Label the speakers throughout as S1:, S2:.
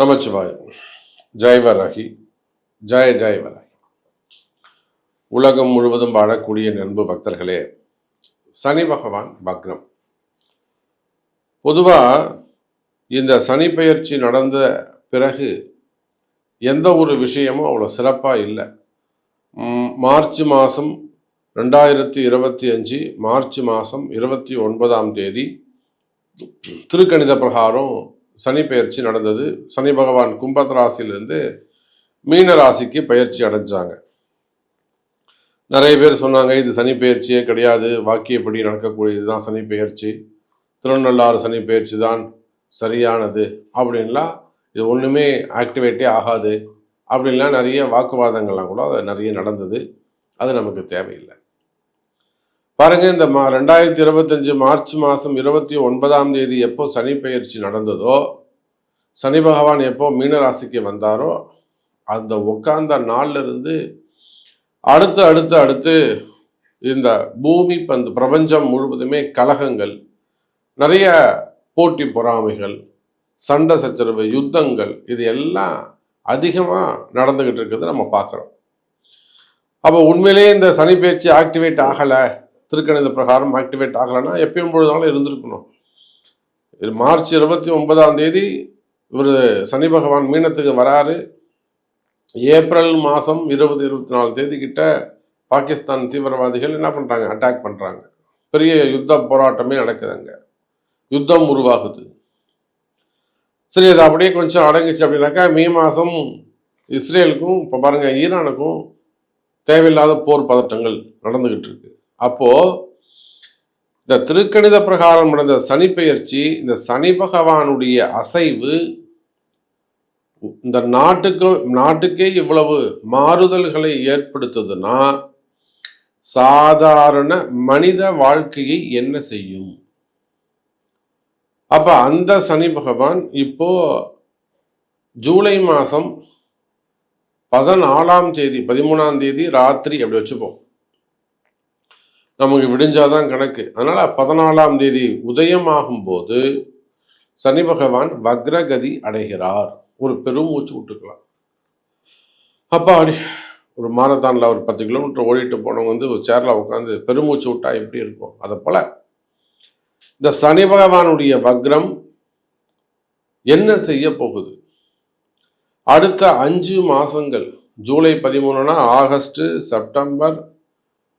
S1: நமச்சிவாய். ஜெயவராகி ஜெய ஜெயவராகி உலகம் முழுவதும் வாழக்கூடிய நண்பு பக்தர்களே சனி பகவான் பக்ரம். பொதுவாக இந்த சனி பெயர்ச்சி நடந்த பிறகு எந்த ஒரு விஷயமும் அவ்வளோ சிறப்பாக இல்லை. மார்ச் மாதம் ரெண்டாயிரத்தி இருபத்தி அஞ்சு மார்ச் மாதம் இருபத்தி ஒன்பதாம் தேதி திருக்கணித பிரகாரம் சனி பெயர்ச்சி நடந்தது. சனி பகவான் கும்பத் ராசியிலிருந்து மீன ராசிக்கு பயிற்சி அடைஞ்சாங்க. நிறைய பேர் சொன்னாங்க இது சனி பெயர்ச்சியே கிடையாது. வாக்கியப்படி நடக்கக்கூடியது தான் சனி பெயர்ச்சி. திருநள்ளாறு சனி பெயர்ச்சி தான் சரியானது அப்படின்லாம் இது ஒன்றுமே ஆக்டிவேட்டே ஆகாது அப்படின்லாம் நிறைய வாக்குவாதங்கள்லாம் கூட அது நிறைய நடந்தது. அது நமக்கு தேவையில்லை. பாருங்க இந்த மா ரெண்டாயிரத்தி இருபத்தஞ்சு மார்ச் மாதம் இருபத்தி ஒன்பதாம் தேதி எப்போ சனி பயிற்சி நடந்ததோ சனி பகவான் எப்போ மீனராசிக்கு வந்தாரோ அந்த உட்கார்ந்த நாள்ல இருந்து அடுத்து அடுத்து அடுத்து இந்த பூமி பந்து பிரபஞ்சம் முழுவதுமே கலகங்கள் நிறைய போட்டி பொறாமைகள் சண்டை சச்சரவு யுத்தங்கள் இது எல்லாம் அதிகமாக நடந்துக்கிட்டு இருக்கிறது நம்ம பார்க்குறோம். அப்போ உண்மையிலேயே இந்த சனி பேச்சு ஆக்டிவேட் ஆகலை. திருக்கணித பிரகாரம் ஆக்டிவேட் ஆகலைன்னா எப்பயும் பொழுதாலும் இருந்திருக்கணும். இது மார்ச் இருபத்தி ஒன்பதாம் தேதி இவர் சனி பகவான் மீனத்துக்கு வராரு. ஏப்ரல் மாதம் இருபது இருபத்தி நாலு தேதி கிட்ட பாகிஸ்தான் தீவிரவாதிகள் என்ன பண்ணுறாங்க அட்டாக் பண்ணுறாங்க பெரிய யுத்த போராட்டமே நடக்குதுங்க யுத்தம் உருவாகுது. சரி அது அப்படியே கொஞ்சம் அடங்குச்சு அப்படின்னாக்கா மே மாதம் இஸ்ரேலுக்கும் இப்போ பாருங்கள் ஈரானுக்கும் தேவையில்லாத போர் பதட்டங்கள் நடந்துக்கிட்டு இருக்கு. அப்போ இந்த திருக்கணித பிரகாரம் நடந்த சனி பெயர்ச்சி இந்த சனி பகவானுடைய அசைவு இந்த நாட்டுக்கு நாட்டுக்கே இவ்வளவு மாறுதல்களை ஏற்படுத்துதுன்னா சாதாரண மனித வாழ்க்கையை என்ன செய்யும்? அப்ப அந்த சனி பகவான் இப்போ ஜூலை மாசம் பதினாலாம் தேதி பதிமூணாம் தேதி ராத்திரி அப்படி வச்சுப்போம். நமக்கு விடிஞ்சாதான் கணக்கு. அதனால பதினாலாம் தேதி உதயமாகும் போது சனி பகவான் வக்ரகதி அடைகிறார். ஒரு பெரும் மூச்சு விட்டுக்கலாம். அப்பா அப்படி ஒரு மாரத்தானில் ஒரு பத்து கிலோமீட்டர் ஓடிட்டு போனவங்க வந்து ஒரு சேரில் உட்காந்து பெருமூச்சு விட்டா எப்படி இருக்கும்? அதை போல இந்த சனி பகவானுடைய வக்ரம் என்ன செய்ய போகுது? அடுத்த அஞ்சு மாதங்கள் ஜூலை பதிமூணுனா August September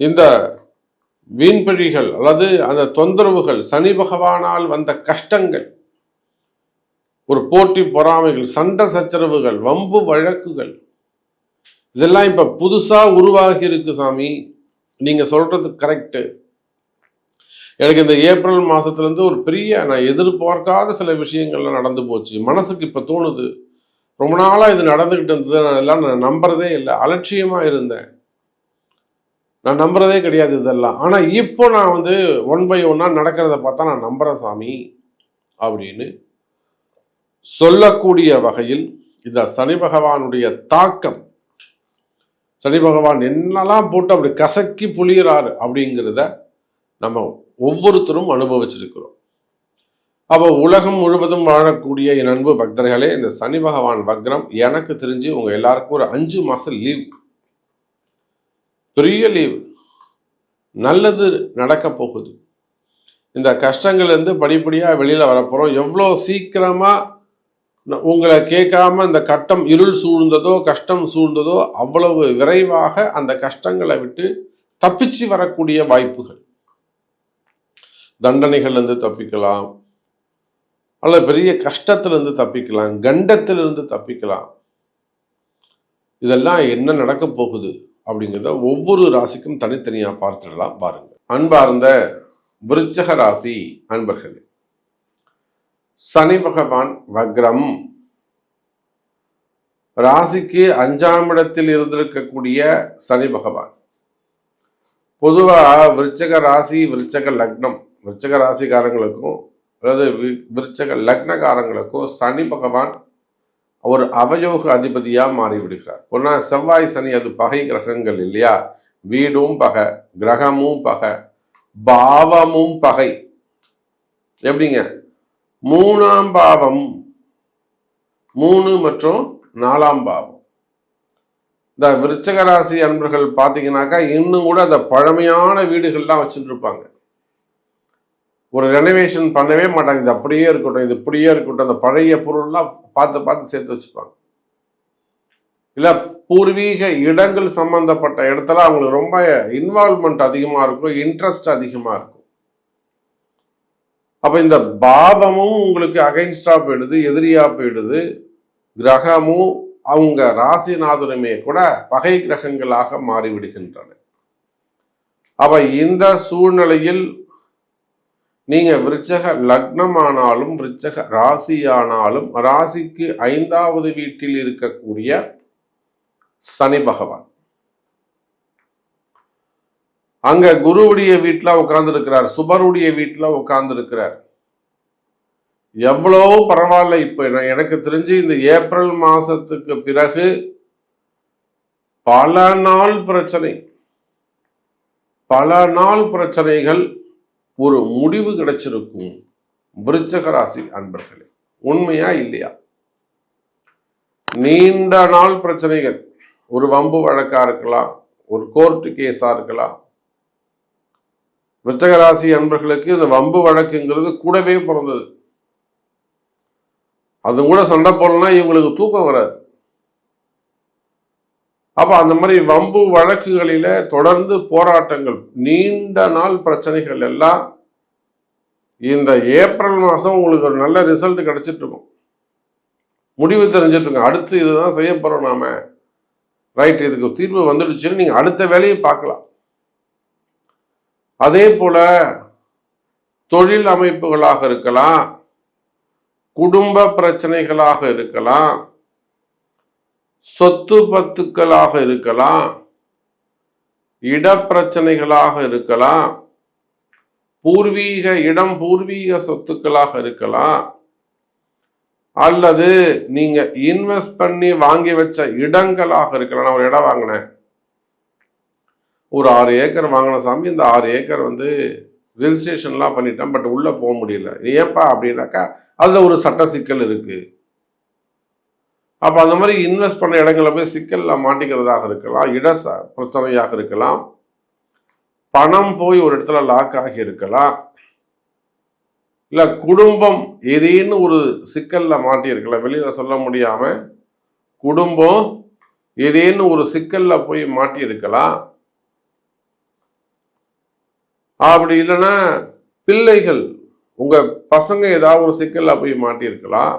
S1: இந்த வீண்பழிகள் அல்லது அந்த தொந்தரவுகள் சனி பகவானால் வந்த கஷ்டங்கள் ஒரு போட்டி பொறாமைகள் சண்டை சச்சரவுகள் வம்பு வழக்குகள் இதெல்லாம் இப்ப புதுசா உருவாகி இருக்கு சாமி. நீங்க சொல்றது கரெக்டு எனக்கு இந்த ஏப்ரல் மாசத்துல இருந்து ஒரு பெரிய நான் எதிர்பார்க்காத சில விஷயங்கள்லாம் நடந்து போச்சு. மனசுக்கு இப்ப தோணுது. ரொம்ப நாளா இது நடந்துகிட்டு இருந்தது. நான் எல்லாம் நான் நம்புறதே இல்லை. அலட்சியமா இருந்தேன். நான் நம்புறதே கிடையாது இதெல்லாம். ஆனா இப்போ நான் வந்து ஒன் பை ஒன்னா நடக்கிறத பார்த்தா நான் நம்புறேன் சாமி அப்படின்னு சொல்லக்கூடிய வகையில் இந்த சனி பகவானுடைய தாக்கம். சனி பகவான் என்னெல்லாம் போட்டு அப்படி கசக்கி புளியறாரு அப்படிங்கிறத நம்ம ஒவ்வொருத்தரும் அனுபவிச்சிருக்கிறோம். அப்போ உலகம் முழுவதும் வாழக்கூடிய என் அன்பு பக்தர்களே இந்த சனி பகவான் வக்ரம் எனக்கு தெரிஞ்சு உங்கள் எல்லாருக்கும் ஒரு அஞ்சு மாதம் லீவ் பெரிய லீவு. நல்லது நடக்க போகுது. இந்த கஷ்டங்கள்லேருந்து படிப்படியாக வெளியில் வரப்போகிறோம் எவ்வளோ சீக்கிரமாக உங்களை கேட்காம இந்த கட்டம் இருள் சூழ்ந்ததோ கஷ்டம் சூழ்ந்ததோ அவ்வளவு விரைவாக அந்த கஷ்டங்களை விட்டு தப்பிச்சு வரக்கூடிய வாய்ப்புகள். தண்டனைகள்லேருந்து தப்பிக்கலாம். அல்லது பெரிய கஷ்டத்திலிருந்து தப்பிக்கலாம். கண்டத்திலிருந்து தப்பிக்கலாம். இதெல்லாம் என்ன நடக்க போகுது? அப்படிங்கிறத ஒவ்வொரு ராசிக்கும் தனித்தனியா பார்த்துடலாம் பாருங்க. அன்பார்ந்த விருச்சக ராசி அன்பர்களே சனி பகவான் வக்ரம். ராசிக்கு அஞ்சாம் இடத்தில் இருந்திருக்கக்கூடிய சனி பகவான். பொதுவா விருச்சக ராசி விருச்சக லக்னம் விருச்சக ராசிக்காரங்களுக்கும் அதாவது விருச்சக லக்னக்காரங்களுக்கும் சனி பகவான் ஒரு அவயோக அதிபதியா மாறிவிடுகிறார். ஒன்னா செவ்வாய் சனி அது பகை கிரகங்கள் இல்லையா? வீடும் பகை கிரகமும் பகை பாவமும் பகை. எப்படிங்க? மூணாம் பாவம் மூணு மற்றும் நாலாம் பாவம். இந்த விருச்சக ராசி அன்பர்கள் பார்த்தீங்கன்னாக்கா இன்னும் கூட அந்த பழமையான வீடுகள்லாம் வச்சுட்டு இருப்பாங்க. ஒரு ரெனோவேஷன் பண்ணவே மாட்டாங்க. இது அப்படியே இருக்கட்டும் இது இப்படியே இருக்கட்டும். அந்த பழைய பொருள்லாம் பார்த்து பார்த்து சேர்த்து வச்சுப்பாங்க. இல்லை பூர்வீக இடங்கள் சம்பந்தப்பட்ட இடத்துல அவங்களுக்கு ரொம்ப இன்வால்மெண்ட் அதிகமாக இருக்கும் இன்ட்ரெஸ்ட் அதிகமாக இருக்கும். அப்போ இந்த பாவமும் உங்களுக்கு அகைன்ஸ்டா போயிடுது எதிரியா போயிடுது. கிரகமும் அவங்க ராசிநாதனுமே கூட பகை கிரகங்களாக மாறிவிடுகின்றன. அப்ப இந்த சூழ்நிலையில் நீங்க விருச்சக லக்னமானாலும் விருச்சக ராசியானாலும் ராசிக்கு ஐந்தாவது வீட்டில் இருக்கக்கூடிய சனி பகவான். அங்க குருவுடைய வீட்டில் உட்கார்ந்து இருக்கிறார் சுபருடைய வீட்டில் உட்கார்ந்து இருக்கிறார் எவ்வளோ பரவாயில்ல இப்போ எனக்கு தெரிஞ்சு இந்த ஏப்ரல் மாசத்துக்கு பிறகு பல நாள் பிரச்சனை. பல நாள் பிரச்சனைகள் ஒரு முடிவு கிடைச்சிருக்கும் விருச்சக ராசி அன்பர்களே. உண்மையா இல்லையா? நீண்ட நாள் பிரச்சனைகள். ஒரு வம்பு வழக்கா இருக்கலாம் ஒரு கோர்ட்டு கேஸா இருக்கலாம். விருச்சகராசி அன்பர்களுக்கு இந்த வம்பு வழக்குங்கிறது கூடவே பிறந்தது. அது கூட சண்டை போடலாம் இவங்களுக்கு தூக்கம் வராது. அப்போ அந்த மாதிரி வம்பு வழக்குகளில தொடர்ந்து போராட்டங்கள் நீண்ட நாள் பிரச்சனைகள் எல்லாம் இந்த ஏப்ரல் மாதம் உங்களுக்கு ஒரு நல்ல ரிசல்ட் கிடச்சிட்ருக்கும் முடிவு தெரிஞ்சிட்ருக்கோம் அடுத்து இதுதான் செய்ய போகிறோம் நாம. ரைட் இதுக்கு தீர்வு வந்துடுச்சுன்னு நீங்கள் அடுத்த வேலையை பார்க்கலாம். அதே போல் தொழில் அமைப்புகளாக இருக்கலாம் குடும்ப பிரச்சனைகளாக இருக்கலாம் சொத்து பத்துக்களாக இருக்கலாம் இடப்பிரச்சனைகளாக இருக்கலாம் பூர்வீக இடம் பூர்வீக சொத்துக்களாக இருக்கலாம் அல்லது நீங்க இன்வெஸ்ட் பண்ணி வாங்கி வச்ச இடங்களாக இருக்கலாம். நான் ஒரு இடம் வாங்கினேன். ஒரு ஆறு ஏக்கர் வாங்கின சாமி இந்த ஆறு ஏக்கர் வந்து ரெஜிஸ்ட்ரேஷன்லாம் பண்ணிட்டேன் பட் உள்ள போக முடியல. ஏப்பா அப்படின்னாக்கா அதுல ஒரு சட்ட சிக்கல் இருக்கு. அப்போ அந்த மாதிரி இன்வெஸ்ட் பண்ண இடங்களை போய் சிக்கலில் மாட்டிக்கிறதாக இருக்கலாம் இட ச- பிரச்சனையாக இருக்கலாம் பணம் போய் ஒரு இடத்துல லாக் ஆகி இருக்கலாம் இல்லை குடும்பம் ஏதேன்னு ஒரு சிக்கலில் மாட்டியிருக்கலாம் வெளியில் சொல்ல முடியாமல் குடும்பம் ஏதேன்னு ஒரு சிக்கலில் போய் மாட்டியிருக்கலாம். அப்படி இல்லைன்னா பிள்ளைகள் உங்கள் பசங்க ஏதாவது ஒரு சிக்கலில் போய் மாட்டியிருக்கலாம்.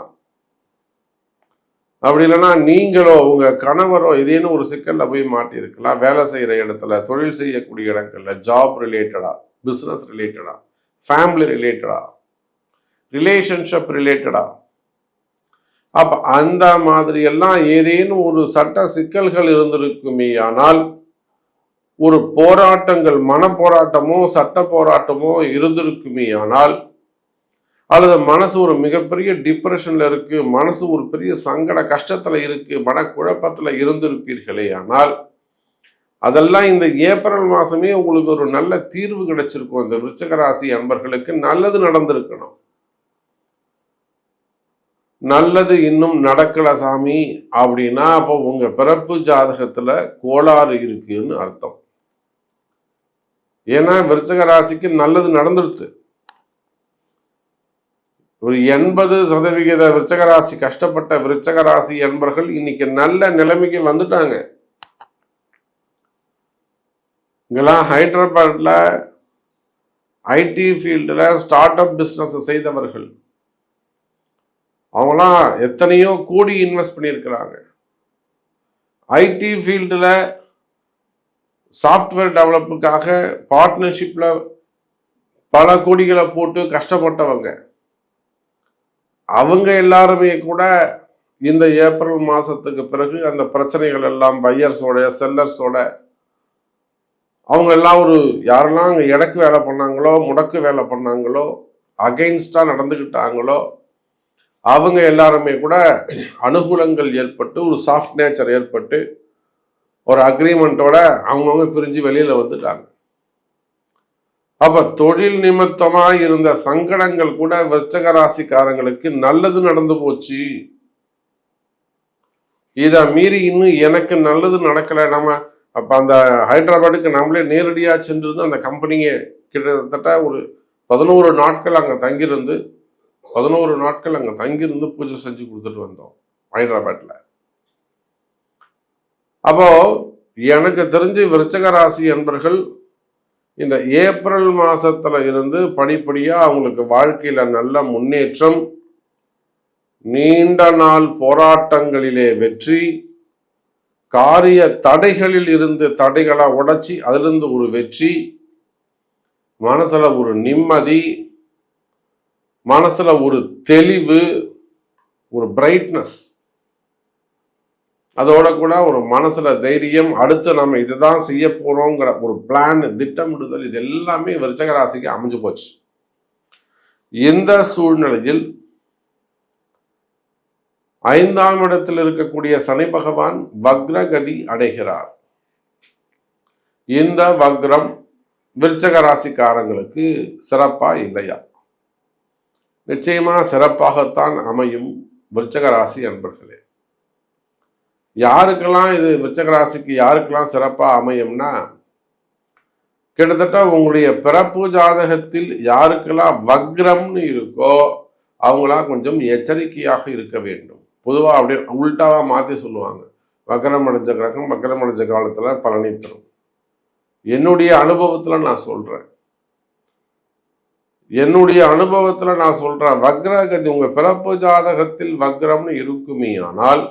S1: அப்படி இல்லைன்னா நீங்களோ உங்க கணவரோ ஏதேனும் ஒரு சிக்கல்ல போய் மாட்டியிருக்கலாம். வேலை செய்யற இடத்துல தொழில் செய்யக்கூடிய இடங்கள்ல ஜாப் ரிலேட்டடா பிஸ்னஸ் ரிலேட்டடா ஃபேமிலி ரிலேட்டடா ரிலேஷன்ஷிப் ரிலேட்டடா அப்ப அந்த மாதிரி எல்லாம் ஏதேனும் ஒரு சட்ட சிக்கல்கள் இருந்திருக்குமே ஆனால் ஒரு போராட்டங்கள் மன போராட்டமோ சட்ட போராட்டமோ இருந்திருக்குமே ஆனால் அல்லது மனசு ஒரு மிகப்பெரிய டிப்ரெஷனில் இருக்குது மனசு ஒரு பெரிய சங்கட கஷ்டத்துல இருக்கு குழப்பத்தில் இருந்திருப்பீர்களே ஆனால் அதெல்லாம் இந்த ஏப்ரல் மாதமே உங்களுக்கு ஒரு நல்ல தீர்வு கிடைச்சிருக்கும். அந்த விருச்சகராசி அன்பர்களுக்கு நல்லது நடந்திருக்கணும். நல்லது இன்னும் நடக்கல சாமி அப்படின்னா அப்போ உங்கள் பிறப்பு ஜாதகத்தில் கோளாறு இருக்குன்னு அர்த்தம். ஏன்னா விருச்சக ராசிக்கு நல்லது நடந்துடுது ஒரு எண்பது சதவிகித விருச்சக ராசி கஷ்டப்பட்ட விருச்சக ராசி என்பர்கள் இன்னைக்கு நல்ல நிலைமைக்கு வந்துட்டாங்க. இங்கெல்லாம் ஹைதராபாத்ல ஐடி ஃபீல்டில் ஸ்டார்ட் அப் பிஸ்னஸ் செய்தவர்கள். அவங்களாம் எத்தனையோ கோடி இன்வெஸ்ட் பண்ணியிருக்கிறாங்க. ஐடி ஃபீல்டில் சாஃப்ட்வேர் டெவலப்புக்காக பார்ட்னர்ஷிப்பில் பல கோடிகளை போட்டு கஷ்டப்பட்டவங்க. அவங்க எல்லாருமே கூட இந்த ஏப்ரல் மாசத்துக்கு பிறகு அந்த பிரச்சனைகள் எல்லாம் பையர்ஸோட செல்லர்ஸோட அவங்க எல்லாம் ஒரு யாரெல்லாம் அங்கே இடக்கு வேலை பண்ணாங்களோ முடக்கு வேலை பண்ணாங்களோ அகைன்ஸ்டா நடந்துக்கிட்டாங்களோ அவங்க எல்லாருமே கூட அனுகூலங்கள் ஏற்பட்டு ஒரு சாஃப்ட் நேச்சர் ஏற்பட்டு ஒரு அக்ரிமெண்ட்டோட அவங்கவுங்க பிரிஞ்சு வெளியில வந்துட்டாங்க. அப்ப தொழில் நிமித்தமாக இருந்த சங்கடங்கள் கூட விருச்சக ராசிக்காரங்களுக்கு நல்லது நடந்து போச்சு. இதை மீறி இன்னும் எனக்கு நல்லது நடக்கல. நம்ம அப்ப அந்த ஹைதராபாத்துக்கு நம்மளே நேரடியா சென்றிருந்து அந்த கம்பெனியை கிட்டத்தட்ட ஒரு பதினோரு நாட்கள் அங்க தங்கியிருந்து பதினோரு நாட்கள் அங்க தங்கியிருந்து பூஜை செஞ்சு கொடுத்துட்டு வந்தோம் ஹைதராபாத்ல. அப்போ எனக்கு தெரிஞ்சு விருச்சக ராசி என்பர்கள் இந்த ஏப்ரல் மாசத்துல இருந்து படிப்படியா அவங்களுக்கு வாழ்க்கையில நல்ல முன்னேற்றம் நீண்ட நாள் போராட்டங்களிலே வெற்றி காரிய தடைகளில் இருந்து தடைகளை உடைச்சி அதிலிருந்து ஒரு வெற்றி மனசுல ஒரு நிம்மதி மனசுல ஒரு தெளிவு ஒரு பிரைட்னஸ் அதோட கூட ஒரு மனசுல தைரியம் அடுத்து நம்ம இதுதான் செய்ய போறோங்கிற ஒரு பிளான் திட்டமிடுதல் இது எல்லாமே விருச்சக ராசிக்கு அமைஞ்சு போச்சு. இந்த சூழ்நிலையில் ஐந்தாம் இடத்தில் இருக்கக்கூடிய சனி பகவான் வக்ரகதி அடைகிறார். இந்த வக்ரம் விருச்சக ராசிக்காரங்களுக்கு சிறப்பா இல்லையா? நிச்சயமா சிறப்பாகத்தான் அமையும் விருச்சக ராசி அன்பர்களே. யாருக்கெல்லாம் இது விருச்சகராசிக்கு யாருக்கெல்லாம் சிறப்பாக அமையும்னா கிட்டத்தட்ட உங்களுடைய பிறப்பு ஜாதகத்தில் யாருக்கெல்லாம் வக்ரம்னு இருக்கோ அவங்களாம் கொஞ்சம் எச்சரிக்கையாக இருக்க வேண்டும். பொதுவாக அப்படியே உள்டாவாக மாற்றி சொல்லுவாங்க. வக்கரம் அடைஞ்ச கிரகம் வக்கரம் அடைஞ்ச காலத்தில் பலனை தரும். என்னுடைய அனுபவத்தில் நான் சொல்கிறேன் என்னுடைய அனுபவத்தில் நான் சொல்கிறேன் வக்ரகதி உங்கள் பிறப்பு ஜாதகத்தில் வக்ரம்னு இருக்குமே ஆனால்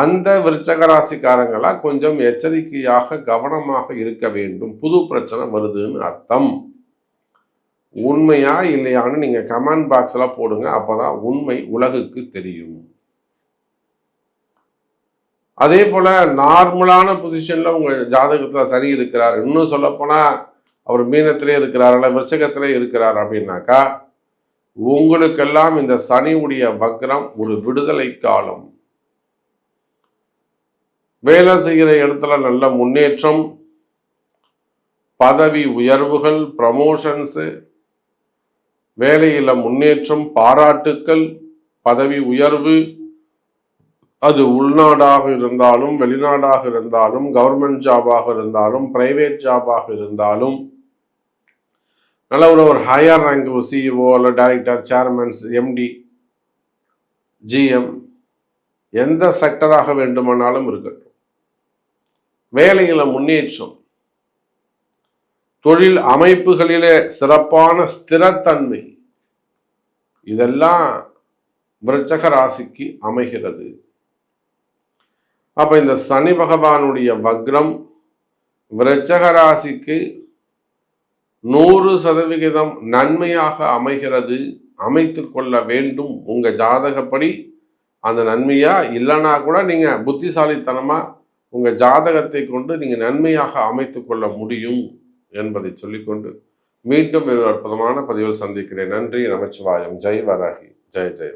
S1: அந்த விருச்சக ராசிக்காரங்களா கொஞ்சம் எச்சரிக்கையாக கவனமாக இருக்க வேண்டும். புது பிரச்சனை வருதுன்னு அர்த்தம். உண்மையா இல்லையான்னு நீங்க கமெண்ட் பாக்ஸ்ல போடுங்க. அப்பதான் உண்மை உலகுக்கு தெரியும். அதே போல நார்மலான பொசிஷன்ல உங்க ஜாதகத்துல சரி இருக்கிறார். இன்னும் சொல்ல போனா அவர் மீனத்திலே இருக்கிறார் அல்ல விருச்சகத்திலே இருக்கிறார் அப்படின்னாக்கா உங்களுக்கெல்லாம் இந்த சனியுடைய வக்ரம் ஒரு விடுதலை காலம். வேலை செய்கிற இடத்துல நல்ல முன்னேற்றம் பதவி உயர்வுகள் ப்ரமோஷன்ஸு வேலையில் முன்னேற்றம் பாராட்டுக்கள் பதவி உயர்வு அது உள்நாடாக இருந்தாலும் வெளிநாடாக இருந்தாலும் கவர்மெண்ட் ஜாபாக இருந்தாலும் பிரைவேட் ஜாபாக இருந்தாலும் நல்ல ஒரு ஒரு ஹையர் ரேங்க் சிஇஓ அல்ல டைரக்டர் சேர்மன்ஸ் எம்டி ஜிஎம் எந்த செக்டராக வேண்டுமானாலும் இருக்கட்டும் வேலையில் முன்னேற்றம். தொழில் அமைப்புகளிலே சிறப்பான ஸ்திரத்தன்மை. இதெல்லாம் விருச்சக ராசிக்கு அமைகிறது. அப்ப இந்த சனி பகவானுடைய வக்ரம் விருச்சக ராசிக்கு நூறு சதவிகிதம் நன்மையாக அமைகிறது. அமைத்து கொள்ள வேண்டும். உங்க ஜாதகப்படி அந்த நன்மையா? இல்லைன்னா கூட நீங்க புத்திசாலித்தனமா உங்கள் ஜாதகத்தை கொண்டு நீங்கள் நன்மையாக அமைத்து கொள்ள முடியும் என்பதை சொல்லிக்கொண்டு மீண்டும் ஒரு அற்புதமான பதிவில் சந்திக்கிறேன். நன்றி நமச்சிவாயம். ஜெய் வராகி. ஜெய் ஜெய்.